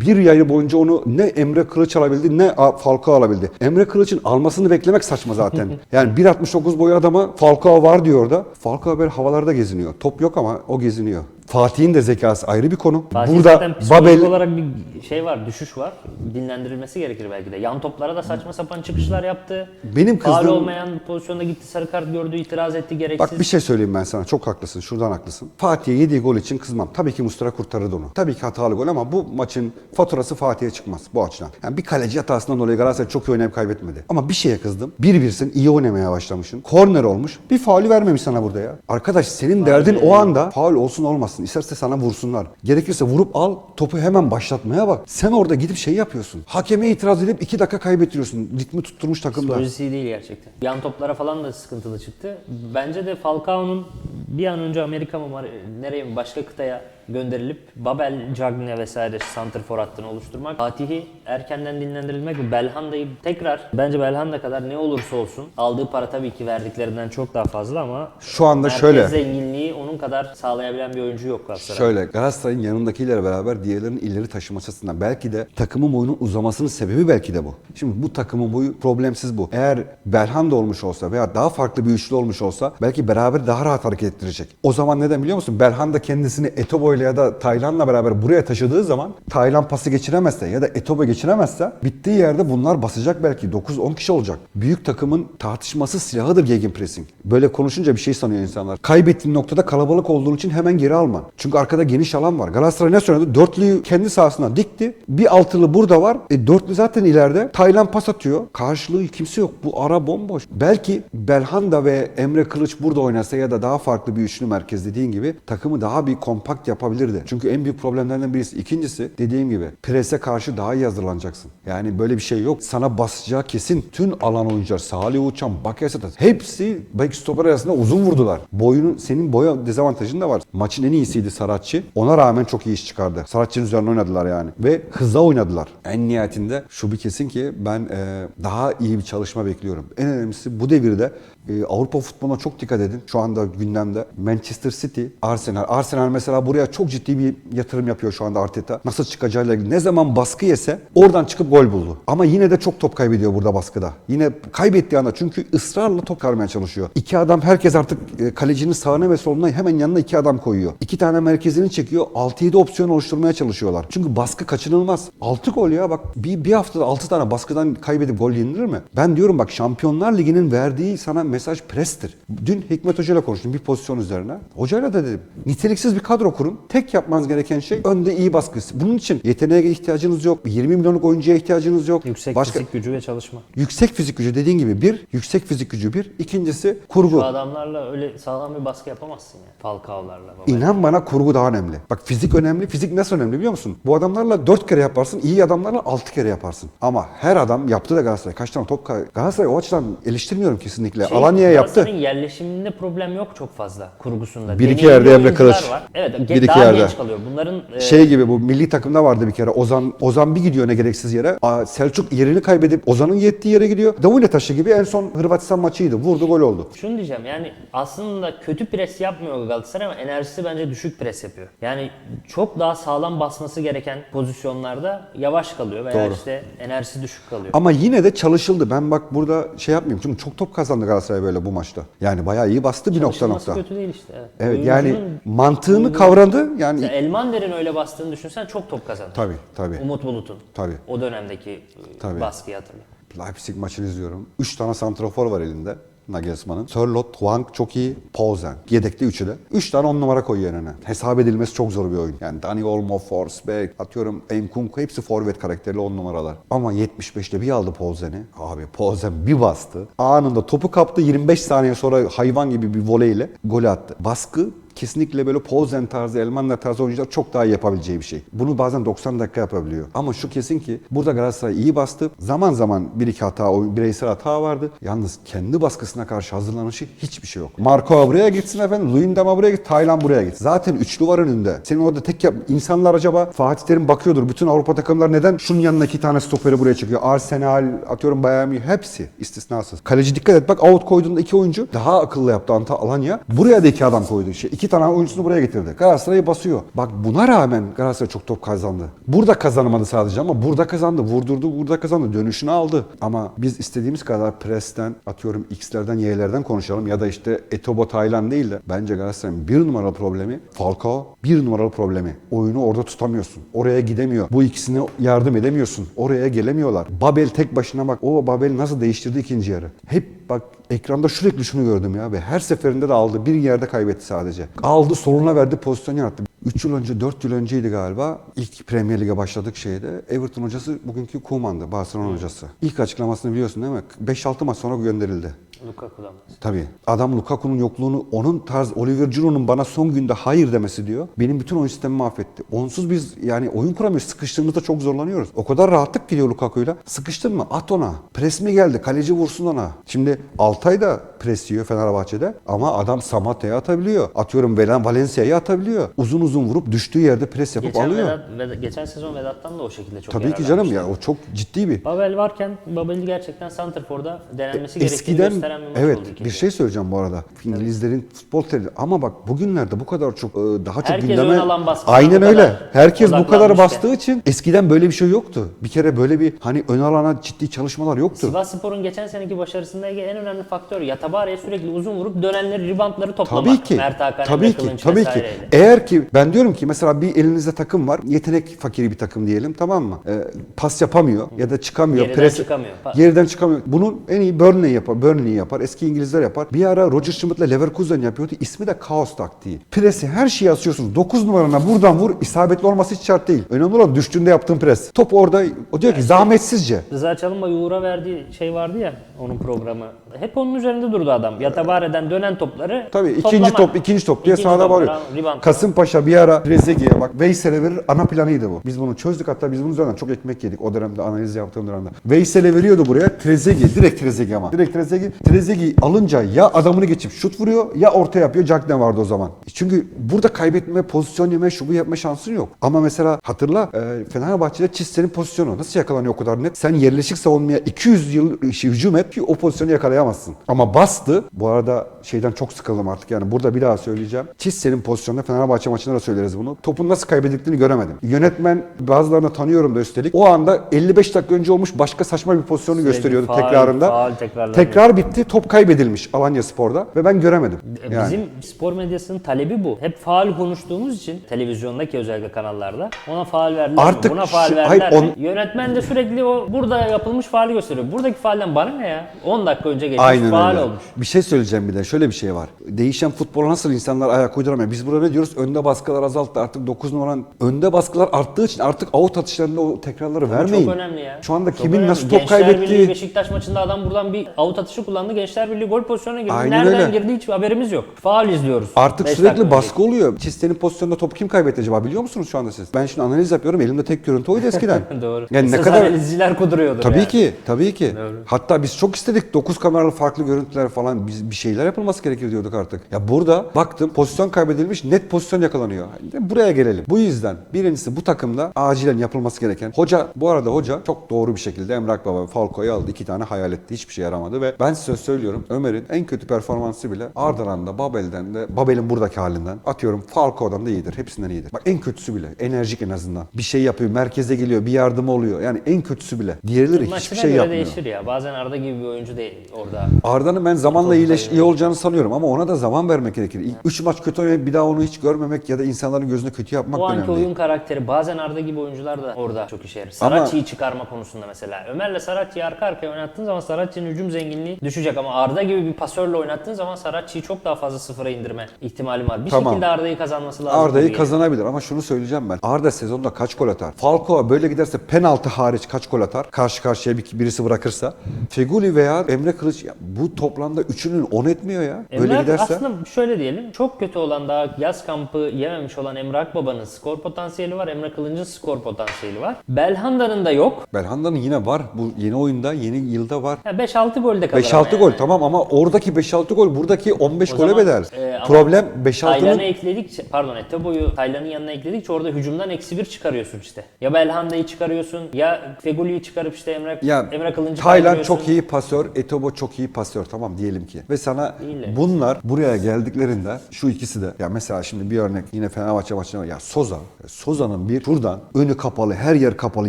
Speaker 2: bir yayı boyunca onu ne Emre Kılıç alabildi ne Falcao alabildi. Emre Kılıç'ın almasını beklemek saçma zaten. yani 1.69 boyu adama Falcao var diyor orada. Falcao böyle havalarda geziniyor. Top yok ama o geziniyor. Fatih'in de zekası ayrı bir konu.
Speaker 1: Fatih
Speaker 2: Burada Babel
Speaker 1: olarak bir şey var, düşüş var. Dinlendirilmesi gerekir belki de. Yan toplara da saçma sapan çıkışlar yaptı.
Speaker 2: Benim kızdığım-
Speaker 1: olmayan pozisyonda gitti sarı kart gördü, itiraz etti gereksiz.
Speaker 2: Bak bir şey söyleyeyim ben sana. Çok haklısın. Şuradan haklısın. Fatih'e yediği gol için kızmam. Tabii ki Mustara kurtarırdı onu. Tabii ki hatalı gol ama bu maçın faturası Fatih'e çıkmaz bu açıdan. Yani bir kaleci hatasından dolayı Galatasaray çok iyi oynayıp kaybetmedi. Ama bir şeye kızdım. Bir birsin iyi oynamaya başlamışsın. Korner olmuş. Bir faulü vermemiş sana burada ya. Arkadaş senin derdin o anda faul olsun olmasın. İsterse sana vursunlar. Gerekirse vurup al topu hemen başlatmaya bak. Sen orada gidip şey yapıyorsun. Hakeme itiraz edip iki dakika kaybettiriyorsun. Ritmi tutturmuş takımda.
Speaker 1: Psikolojisi değil gerçekten. Yan toplara falan da sıkıntılı çıktı. Bence de Falcao'nun bir an önce Amerika mı nereye mi başka kıtaya gönderilip Babel, Cagne vesaire santrfor hattını oluşturmak. Fatih'i erkenden dinlendirilmek ve Belhanda'yı tekrar bence Belhanda kadar ne olursa olsun aldığı para tabii ki verdiklerinden çok daha fazla ama
Speaker 2: Şu anda
Speaker 1: merkez
Speaker 2: şöyle.
Speaker 1: zenginliği onun kadar sağlayabilen bir oyuncu yok Galatasaray.
Speaker 2: Şöyle Galatasaray'ın yanındakiyle beraber diğerlerinin ileri taşıması açısından belki de takımın boyunun uzamasının sebebi belki de bu. Şimdi bu takımın boyu problemsiz bu. Eğer Belhanda olmuş olsa veya daha farklı bir üçlü olmuş olsa belki beraber daha rahat hareket ettirecek. O zaman neden biliyor musun? Belhanda kendisini Etobo ile ya da Taylan'la beraber buraya taşıdığı zaman Taylan pası geçiremezse ya da Etobo geçiremezse bittiği yerde bunlar basacak belki 9-10 kişi olacak. Büyük takımın tartışması silahıdır gegenpressing. Böyle konuşunca bir şey sanıyor insanlar. Kaybettiğin noktada kalabalık olduğun için hemen geri alma. Çünkü arkada geniş alan var. Galatasaray ne söyledi? Dörtlüyü kendi sahasına dikti. Bir altılı burada var. E, dörtlü zaten ileride. Taylan pas atıyor. Karşılığı kimse yok. Bu ara bomboş. Belki Belhanda ve Emre Kılıç burada oynasa ya da daha farklı bir üçlü merkez dediğin gibi takımı daha bir kompakt yapabilirdi. Çünkü en büyük problemlerden birisi. İkincisi dediğim gibi prese karşı daha iyi hazırlanacaksın. Yani böyle bir şey yok. Sana basacağı kesin. Tüm alan oyuncular Salih Uçan, Bakasetas hepsi belki stoper arasında uzun vurdular. Boyunun senin boya dezavantajın da var. Maçın en iyisiydi Saratçı. Ona rağmen çok iyi iş çıkardı. Saratçı'nın üzerine oynadılar yani. Ve hızla oynadılar. En nihayetinde şu bir kesin ki ben e, daha iyi bir çalışma bekliyorum. En önemlisi bu devirde e, Avrupa futboluna çok dikkat edin. Şu anda gündemde Manchester City, Arsenal. Arsenal mesela buraya çok ciddi bir yatırım yapıyor şu anda Arteta. Nasıl çıkacağıyla ilgili. Ne zaman baskı yese oradan çıkıp gol buldu. Ama yine de çok top kaybediyor burada baskıda. Yine kaybettiği anda çünkü ısrarla top karmaya çalışıyor. İki adam herkes artık e, kalecinin sağına ve soluna hemen yanına iki adam koyuyor. İki tane merkezini çekiyor. 6-7 opsiyon oluşturmaya çalışıyorlar. Çünkü baskı kaçınılmaz. 6 gol ya bak bir, bir haftada 6 tane baskıdan kaybedip gol yenilir mi? Ben diyorum bak Şampiyonlar Ligi'nin verdiği sana mesaj prestir. Dün Hikmet Hoca ile konuştum bir pozisyon üzerine. Hocayla da dedim niteliksiz bir kadro kurun. Tek yapmanız gereken şey önde iyi baskı. Bunun için yeteneğe ihtiyacınız yok. 20 milyonluk oyuncuya ihtiyacınız yok.
Speaker 1: Yüksek
Speaker 2: Başka,
Speaker 1: fizik gücü ve çalışma.
Speaker 2: Yüksek fizik gücü dediğin gibi bir, yüksek fizik gücü bir. İkincisi kurgu.
Speaker 1: Bu adamlarla öyle sağlam bir baskı yapamazsın ya. Falcao'larla.
Speaker 2: İnan bana kurgu daha önemli. Bak fizik önemli. Fizik nasıl önemli biliyor musun? Bu adamlarla 4 kere yaparsın. iyi adamlarla 6 kere yaparsın. Ama her adam yaptı da Galatasaray. Kaç tane top Galatasaray o açıdan eleştirmiyorum kesinlikle.
Speaker 1: Şey,
Speaker 2: Alanya'ya yaptı.
Speaker 1: Yerleşiminde problem yok çok fazla kurgusunda.
Speaker 2: Bir iki
Speaker 1: Deneyimli
Speaker 2: yerde Emre
Speaker 1: oyuncular
Speaker 2: Kılıç.
Speaker 1: Var. Evet, ge-
Speaker 2: Bir iki
Speaker 1: daha
Speaker 2: yerde.
Speaker 1: genç kalıyor. Bunların e,
Speaker 2: Şey gibi bu milli takımda vardı bir kere. Ozan Ozan bir gidiyor ne gereksiz yere. Aa, Selçuk yerini kaybedip Ozan'ın yettiği yere gidiyor. Davule taşı gibi en son Hırvatistan maçıydı. Vurdu gol oldu.
Speaker 1: Şunu diyeceğim yani aslında kötü pres yapmıyor Galatasaray ama enerjisi bence düşük pres yapıyor. Yani çok daha sağlam basması gereken pozisyonlarda yavaş kalıyor veya
Speaker 2: Doğru.
Speaker 1: işte enerjisi düşük kalıyor.
Speaker 2: Ama yine de çalışıldı. Ben bak burada şey yapmayayım. Çünkü çok top kazandı Galatasaray böyle bu maçta. Yani bayağı iyi bastı bir nokta nokta.
Speaker 1: kötü değil işte. Evet,
Speaker 2: Evet yani mantığını
Speaker 1: Oyuncunun-
Speaker 2: kavradı. Yani
Speaker 1: Mesela Elmander'in öyle bastığını düşünsen çok top kazanır.
Speaker 2: tabii tabii.
Speaker 1: Umut Bulut'un.
Speaker 2: Tabii.
Speaker 1: O dönemdeki e,
Speaker 2: Tabii.
Speaker 1: baskıyı hatırla.
Speaker 2: Leipzig maçını izliyorum. 3 tane santrafor var elinde. Nagelsmann'ın. Sörloth, Huang çok iyi. Poulsen. Yedekte üçü de. 3 tane 10 numara koyuyor önüne. Hesap edilmesi çok zor bir oyun. Yani Dani Olmo, Forsberg, atıyorum Nkunku hepsi forvet karakterli 10 numaralar. Ama 75'te bir aldı Poulsen'i. Abi Poulsen bir bastı. Anında topu kaptı 25 saniye sonra hayvan gibi bir voleyle gol attı. Baskı kesinlikle böyle Poulsen tarzı, Elmander tarzı oyuncular çok daha iyi yapabileceği bir şey. Bunu bazen 90 dakika yapabiliyor. Ama şu kesin ki burada Galatasaray iyi bastı. Zaman zaman bir iki hata, bireysel hata vardı. Yalnız kendi baskısına karşı hazırlanışı hiçbir şey yok. Marco buraya gitsin efendim, Luyendama buraya git, Taylan buraya git. Zaten üçlü var önünde. Senin orada tek yap... insanlar acaba Fatih Terim bakıyordur. Bütün Avrupa takımlar neden şunun yanına iki tane stoperi buraya çekiyor? Arsenal, atıyorum Bayern hepsi istisnasız. Kaleci dikkat et bak out koyduğunda iki oyuncu daha akıllı yaptı Anta Alanya. Buraya da iki adam koydu. Şey, iki tane oyuncusunu buraya getirdi. Galatasaray'ı basıyor. Bak buna rağmen Galatasaray çok top kazandı. Burada kazanamadı sadece ama burada kazandı. Vurdurdu, burada kazandı. Dönüşünü aldı. Ama biz istediğimiz kadar presten, atıyorum X'lerden, Y'lerden konuşalım ya da işte Etobo Taylan değil de bence Galatasaray'ın bir numaralı problemi Falcao bir numaralı problemi. Oyunu orada tutamıyorsun. Oraya gidemiyor. Bu ikisine yardım edemiyorsun. Oraya gelemiyorlar. Babel tek başına bak. O Babel nasıl değiştirdi ikinci yarı. Hep bak ekranda sürekli şunu gördüm ya ve her seferinde de aldı. Bir yerde kaybetti sadece. Aldı soluna verdi pozisyon yarattı. 3 yıl önce 4 yıl önceydi galiba. İlk Premier Lig'e başladık şeyde. Everton hocası bugünkü Koeman'dı. Barcelona hocası. İlk açıklamasını biliyorsun değil mi? 5-6 maç sonra gönderildi.
Speaker 1: Lukaku'dan.
Speaker 2: Tabii. Adam Lukaku'nun yokluğunu, onun tarz Oliver Giroud'un bana son günde hayır demesi diyor. Benim bütün oyun sistemimi mahvetti. Onsuz biz yani oyun kuramıyoruz. Sıkıştığımızda çok zorlanıyoruz. O kadar rahatlık gidiyor Lukaku'yla. Sıkıştın mı? At ona. Pres mi geldi? Kaleci vursun ona. Şimdi Altay da pres yiyor Fenerbahçe'de. Ama adam Samatta'ya atabiliyor. Atıyorum Velen Valencia'ya atabiliyor. Uzun uzun vurup düştüğü yerde pres yapıp
Speaker 1: Geçen,
Speaker 2: alıyor.
Speaker 1: Vedat, Vedat- geçen sezon Vedat'tan da o şekilde çok
Speaker 2: Tabii ki canım ya o çok ciddi bir.
Speaker 1: Babel varken Babel'i gerçekten Santrfor'da denenmesi gerektiğini
Speaker 2: Eskiden
Speaker 1: gösteren bir maç
Speaker 2: evet
Speaker 1: oldu ikinci.
Speaker 2: bir şey söyleyeceğim bu arada. İngilizlerin futbol tercih ama bak bugünlerde bu kadar çok e, daha çok
Speaker 1: Herkes
Speaker 2: gündeme
Speaker 1: alan baskısına
Speaker 2: Aynen öyle. Herkes bu kadar bastığı için eskiden böyle bir şey yoktu. Bir kere böyle bir hani ön alana ciddi çalışmalar yoktu.
Speaker 1: Sivas Spor'un geçen seneki başarısında en önemli faktör Yatabare'ye sürekli uzun vurup dönenleri, ribantları toplamak.
Speaker 2: Tabii ki.
Speaker 1: Mert Hakan,
Speaker 2: tabii ki. Tabii ki. Eğer ki ben diyorum ki mesela bir elinizde takım var. Yetenek fakiri bir takım diyelim tamam mı? Ee, pas yapamıyor ya da çıkamıyor.
Speaker 1: Geriden
Speaker 2: pres-
Speaker 1: çıkamıyor.
Speaker 2: Geriden çıkamıyor. Bunu en iyi Burnley yapar. Burnley yapar. Eski İngilizler yapar. Bir ara Roger Schmidt'le Leverkusen yapıyordu. İsmi de kaos taktiği. Presi her şeyi asıyorsunuz. 9 numarana buradan vur. isabetli olması hiç şart değil. Önemli olan düştüğünde yaptığın pres. Top orada. O diyor ki zahmetsizce.
Speaker 1: Rıza Çalınbay Uğur'a verdiği şey vardı ya onun programı. Hep onun üzerinde durdu adam. Yatabare'den dönen topları
Speaker 2: Tabii ikinci
Speaker 1: toplamak.
Speaker 2: top, ikinci top diye sahada bağırıyor.
Speaker 1: rebound.
Speaker 2: Kasımpaşa bir ara Trezeguet'e bak Veysel'e verir ana planıydı bu. Biz bunu çözdük hatta biz bunun üzerinden çok ekmek yedik o dönemde analiz yaptığım dönemde. Veysel'e veriyordu buraya Trezeguet, direkt Trezeguet ama. Direkt Trezeguet, Trezeguet alınca ya adamını geçip şut vuruyor ya orta yapıyor. Cagne vardı o zaman. Çünkü burada kaybetme, pozisyon yeme, şu bu yapma şansın yok. Ama mesela hatırla e, Fenerbahçe'de Çiste'nin pozisyonu nasıl yakalanıyor o kadar net? Sen yerleşik savunmaya 200 yıl şey, hücum et ki o pozisyonu yakalayamazsın. Ama bastı. Bu arada şeyden çok sıkıldım artık yani burada bir daha söyleyeceğim. Çiste'nin pozisyonunda Fenerbahçe maçında da söyleriz bunu. Topun nasıl kaybedildiğini göremedim. Yönetmen bazılarını tanıyorum da üstelik. O anda 55 dakika önce olmuş başka saçma bir pozisyonu gösteriyordu
Speaker 1: faul,
Speaker 2: tekrarında.
Speaker 1: tekrarlanıyor.
Speaker 2: Tekrar bitti. Top kaybedilmiş Alanya Spor'da ve ben göremedim.
Speaker 1: E,
Speaker 2: Yani.
Speaker 1: Bizim spor medyasının talebi bu. Hep faal konuştuğumuz için televizyondaki özellikle kanallarda ona faal verdiler
Speaker 2: Artık
Speaker 1: mi? Buna faal
Speaker 2: şu-
Speaker 1: verdiler
Speaker 2: hayır,
Speaker 1: mi? Yönetmen de sürekli o burada yapılmış faali gösteriyor. Buradaki faalden bana ne ya? 10 dakika önce geçmiş
Speaker 2: Aynen
Speaker 1: faal
Speaker 2: öyle.
Speaker 1: olmuş.
Speaker 2: Bir şey söyleyeceğim bir de. Şöyle bir şey var. Değişen futbola nasıl insanlar ayak uyduramıyor? Biz burada ne diyoruz? Önde baskılar azalttı. Artık 9 numaran önde baskılar arttığı için artık out atışlarında o tekrarları vermeyin.
Speaker 1: Çok önemli ya.
Speaker 2: Şu anda
Speaker 1: Çok
Speaker 2: kimin
Speaker 1: önemli.
Speaker 2: nasıl top
Speaker 1: Gençler
Speaker 2: kaybettiği
Speaker 1: Beşiktaş maçında adam buradan bir avut atışı kullandı. Kullandı. Gençler Birliği gol pozisyonuna girdi.
Speaker 2: Aynen
Speaker 1: Nereden
Speaker 2: öyle.
Speaker 1: girdi hiç haberimiz yok. Faal izliyoruz.
Speaker 2: Artık
Speaker 1: Beş
Speaker 2: sürekli
Speaker 1: dakika
Speaker 2: baskı oluyor. Çistenin pozisyonunda topu kim kaybetti acaba biliyor musunuz şu anda siz? Ben şimdi analiz yapıyorum. Elimde tek görüntü oydu eskiden.
Speaker 1: Doğru.
Speaker 2: Yani ne
Speaker 1: Esas
Speaker 2: kadar
Speaker 1: analizciler kuduruyordur
Speaker 2: Tabii
Speaker 1: yani.
Speaker 2: ki, tabii ki.
Speaker 1: Doğru.
Speaker 2: Hatta biz çok istedik 9 kameralı farklı görüntüler falan biz bir şeyler yapılması gerekir diyorduk artık. Ya burada baktım pozisyon kaybedilmiş net pozisyon yakalanıyor. Buraya gelelim. Bu yüzden birincisi bu takımda acilen yapılması gereken. Hoca bu arada hoca çok doğru bir şekilde Emrak Baba Falco'yu aldı. iki tane hayal etti. Hiçbir şey yaramadı ve ben size söylüyorum Ömer'in en kötü performansı bile Ardahan'da da Babel'den de Babel'in buradaki halinden atıyorum Falco'dan da iyidir. Hepsinden iyidir. Bak en kötüsü bile enerjik en azından. Bir şey yapıyor. Merkeze geliyor. Bir yardımı oluyor. Yani en kötüsü bile. Diğerleri hiçbir
Speaker 1: Maçına
Speaker 2: şey
Speaker 1: göre
Speaker 2: yapmıyor.
Speaker 1: değişir ya. Bazen Arda gibi bir oyuncu değil orada.
Speaker 2: Arda'nın ben zamanla iyileş, iyi olacağını sanıyorum ama ona da zaman vermek gerekir. 3 maç kötü oynayıp bir daha onu hiç görmemek ya da insanların gözünde kötü yapmak
Speaker 1: O anki
Speaker 2: önemli
Speaker 1: oyun
Speaker 2: değil.
Speaker 1: karakteri bazen Arda gibi oyuncular da orada çok işe yarar.
Speaker 2: Ama-
Speaker 1: Saracchi'yi çıkarma konusunda mesela. Ömer'le Saracchi'yi arka arkaya oynattığın zaman Saracchi'nin hücum zenginliği düşecek ama Arda gibi bir pasörle oynattığın zaman Saracchi'yi çok daha fazla sıfıra indirme ihtimali var. Bir
Speaker 2: Tamam.
Speaker 1: şekilde Arda'yı kazanması lazım.
Speaker 2: Arda'yı
Speaker 1: gibi
Speaker 2: kazanabilir ama şunu söyleyeceğim ben. Arda sezonda kaç gol atar? Falcao böyle giderse penaltı hariç kaç gol atar? Karşı karşıya bir, birisi bırakırsa. Feguli veya Emre Kılıç ya bu toplamda üçünün 10 etmiyor ya. Böyle
Speaker 1: Emrah
Speaker 2: giderse.
Speaker 1: aslında şöyle diyelim. Çok kötü olan daha yaz kampı yememiş olan Emre Akbaba'nın skor potansiyeli var. Emre Kılınç'ın skor potansiyeli var. Belhanda'nın da yok.
Speaker 2: Belhanda'nın yine var. Bu yeni oyunda, yeni yılda var.
Speaker 1: Ya 5-6 golde kalır
Speaker 2: 5-6
Speaker 1: ama
Speaker 2: gol
Speaker 1: yani.
Speaker 2: tamam ama oradaki 5-6 gol buradaki 15
Speaker 1: O
Speaker 2: gole
Speaker 1: zaman,
Speaker 2: bedel.
Speaker 1: e, ama
Speaker 2: Problem
Speaker 1: Taylan'ı
Speaker 2: 5-6'nın
Speaker 1: ekledikçe, pardon Etebo'yu Taylan'ın yanına ekledikçe orada hücumdan eksi bir çıkarıyorsun işte. Ya Belhanda'yı çıkarıyorsun ya Feguli'yi çıkarıp işte Emre,
Speaker 2: Ya
Speaker 1: Emre Kılınç'ı
Speaker 2: Taylan
Speaker 1: kaydırıyorsun.
Speaker 2: çok iyi pasör, Etobo çok iyi pasör tamam diyelim ki. Ve sana
Speaker 1: İyiler.
Speaker 2: bunlar buraya geldiklerinde şu ikisi de ya mesela şimdi bir örnek yine Fenerbahçe maçına ya Soza. Soza'nın bir şuradan önü kapalı, her yer kapalı,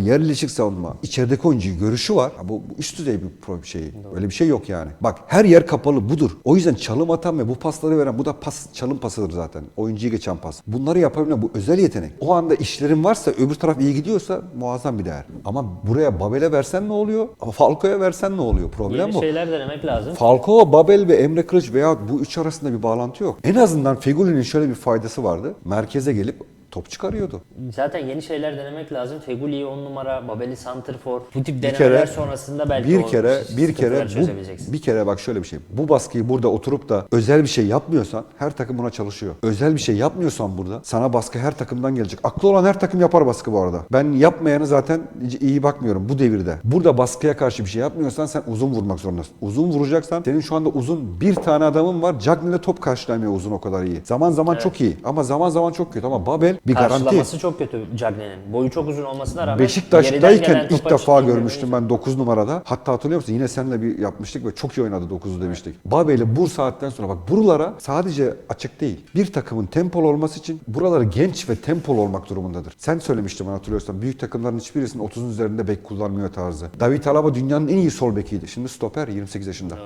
Speaker 2: yerleşik savunma. İçerideki oyuncuyu görüşü var. Ya bu, bu üst düzey bir pro şey. Öyle bir şey yok yani. Bak her yer kapalı budur. O yüzden çalım atan ve bu pasları veren bu da pas çalım pasıdır zaten. Oyuncuyu geçen pas. Bunları yapabilen bu özel yetenek. O anda işlerin varsa öbür taraf iyi gidiyorsa muazzam bir değer. Ama buraya Babel'e versen ne oluyor? Falco'ya versen ne oluyor? Problem
Speaker 1: Yeni
Speaker 2: bu.
Speaker 1: şeyler denemek lazım.
Speaker 2: Falcao, Babel ve Emre Kılıç veya bu üç arasında bir bağlantı yok. En azından Feguli'nin şöyle bir faydası vardı. Merkeze gelip top çıkarıyordu.
Speaker 1: Zaten yeni şeyler denemek lazım. Feguli'yi 10 numara, Babel'i santrfor. Bu tip denemeler
Speaker 2: kere
Speaker 1: sonrasında belki
Speaker 2: bir kere bir kere bu, bir kere bak şöyle bir şey. Bu baskıyı burada oturup da özel bir şey yapmıyorsan her takım buna çalışıyor. Özel bir şey yapmıyorsan burada sana baskı her takımdan gelecek. Aklı olan her takım yapar baskı bu arada. Ben yapmayanı zaten iyi bakmıyorum bu devirde. Burada baskıya karşı bir şey yapmıyorsan sen uzun vurmak zorundasın. Uzun vuracaksan senin şu anda uzun bir tane adamın var. Cagney'le top karşılamıyor uzun o kadar iyi. Zaman zaman çok iyi ama zaman zaman çok kötü ama Babel bir garanti.
Speaker 1: Karşılaması çok kötü Cagney'in. Boyu çok uzun olmasına rağmen geriden
Speaker 2: Beşiktaş'tayken
Speaker 1: gelen
Speaker 2: ilk
Speaker 1: topa
Speaker 2: defa görmüştüm ben 9 numarada. Hatta hatırlıyor musun? Yine seninle bir yapmıştık ve çok iyi oynadı 9'u demiştik. Babel'i bu saatten sonra bak buralara sadece açık değil. Bir takımın tempolu olması için buraları genç ve tempolu olmak durumundadır. Sen söylemiştin bana hatırlıyorsan. Büyük takımların hiçbirisinin 30'un üzerinde bek kullanmıyor tarzı. David Alaba dünyanın en iyi sol bekiydi. Şimdi stoper 28 yaşında.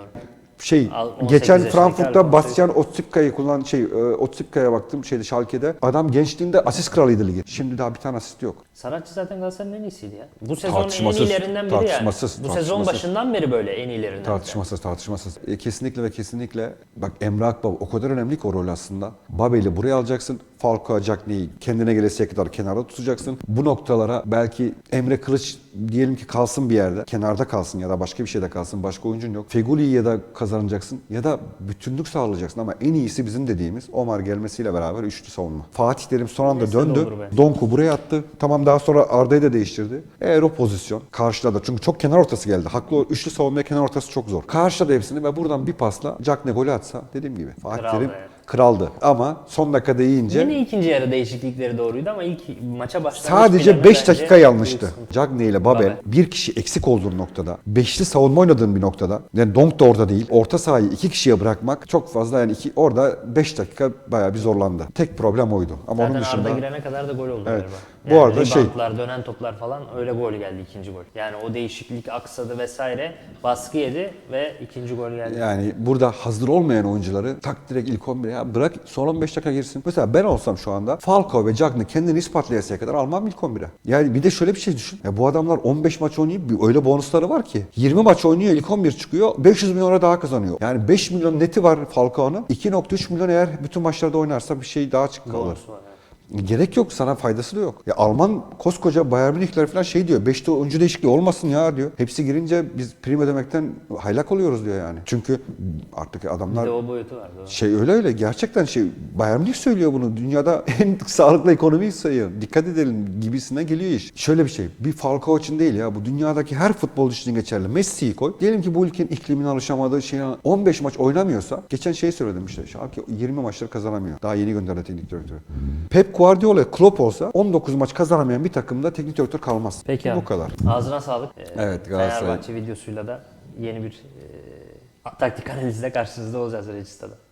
Speaker 2: Şey
Speaker 1: Al- 18
Speaker 2: geçen Frankfurt'ta Bastian Otsipka'yı kullan şey e, Otsipka'ya baktım şeyde Schalke'de. Adam gençliğinde asist kralıydı ligi. Şimdi daha bir tane asist yok.
Speaker 1: Saratçı zaten Galatasaray'ın en iyisiydi ya. Bu sezon en iyilerinden biri yani.
Speaker 2: tartışmasız,
Speaker 1: Bu sezon başından beri böyle en iyilerinden.
Speaker 2: Tartışmasız tartışmasız. E, kesinlikle ve kesinlikle bak Emre Akbaba o kadar önemli ki o rol aslında. Babel'i buraya alacaksın. Falcao, Cagney'i kendine gelesiye kadar kenarda tutacaksın. Bu noktalara belki Emre Kılıç diyelim ki kalsın bir yerde. Kenarda kalsın ya da başka bir şeyde kalsın. Başka oyuncun yok. Feguli'yi ya da kazanacaksın ya da bütünlük sağlayacaksın ama en iyisi bizim dediğimiz Omar gelmesiyle beraber üçlü savunma. Fatih Terim son anda
Speaker 1: Neyse
Speaker 2: döndü.
Speaker 1: be.
Speaker 2: Donku buraya attı. Tamam daha sonra Arda'yı da değiştirdi. Eğer o pozisyon karşıladı. Çünkü çok kenar ortası geldi. Haklı üçlü savunmaya kenar ortası çok zor. Karşıladı hepsini ve buradan bir pasla Jack ne golü atsa dediğim gibi. Fatih
Speaker 1: Kraldı
Speaker 2: Terim
Speaker 1: yani.
Speaker 2: Kraldı. Ama son dakikada yiyince
Speaker 1: Yine ikinci yarı değişiklikleri doğruydu ama ilk maça başlangıç
Speaker 2: sadece
Speaker 1: planı
Speaker 2: 5
Speaker 1: bence
Speaker 2: dakika yanlıştı. Cagney ile Babel,
Speaker 1: Babel.
Speaker 2: bir kişi eksik olduğun noktada, beşli savunma oynadığın bir noktada, yani Donk da orada değil, orta sahayı iki kişiye bırakmak çok fazla yani iki, orada 5 dakika bayağı bir zorlandı. Tek problem oydu. Ama
Speaker 1: Zaten
Speaker 2: onun dışında
Speaker 1: Arda girene kadar da gol oldu
Speaker 2: Evet.
Speaker 1: galiba.
Speaker 2: Bu arada şey-
Speaker 1: dönen toplar falan öyle gol geldi ikinci gol. Yani o değişiklik aksadı vesaire baskı yedi ve ikinci gol geldi.
Speaker 2: Yani burada hazır olmayan oyuncuları tak direkt ilk 11'e ya bırak son 15 dakika girsin. Mesela ben olsam şu anda Falcao ve Cagney kendini ispatlayasıya kadar almam ilk 11'e. Yani bir de şöyle bir şey düşün. Ya bu adamlar 15 maç oynayıp öyle bonusları var ki. 20 maç oynuyor ilk 11 çıkıyor 500 milyon lira daha kazanıyor. Yani 5 milyon neti var Falcao'nun. 2.3 milyon eğer bütün maçlarda oynarsa bir şey daha çık kalır.
Speaker 1: Bonusu var, evet.
Speaker 2: Gerek yok sana faydası da yok. Ya Alman koskoca Bayern Münihler falan şey diyor. 5'te oyuncu değişikliği olmasın ya diyor. Hepsi girince biz prim ödemekten haylak oluyoruz diyor yani. Çünkü artık
Speaker 1: Bir
Speaker 2: adamlar
Speaker 1: de o boyutu var. Doğru.
Speaker 2: şey öyle öyle gerçekten şey Bayern Münih söylüyor bunu. Dünyada en sağlıklı ekonomiyi sayıyor. Dikkat edelim gibisine geliyor iş. Şöyle bir şey. Bir Falcao için değil ya. Bu dünyadaki her futbolcu için geçerli. Messi'yi koy. Diyelim ki bu ülkenin iklimine alışamadığı şey 15 maç oynamıyorsa geçen şey söyledim işte. Şalke 20 maçları kazanamıyor. Daha yeni gönderdi teknik direktörü. Pep Guardiola Klopp olsa 19 maç kazanamayan bir takımda teknik direktör kalmaz.
Speaker 1: Peki
Speaker 2: Bu
Speaker 1: abi.
Speaker 2: kadar.
Speaker 1: Ağzına sağlık. Ee,
Speaker 2: Evet, Galatasaray-
Speaker 1: Fenerbahçe videosuyla da yeni bir e, taktik analizle karşınızda olacağız Registada.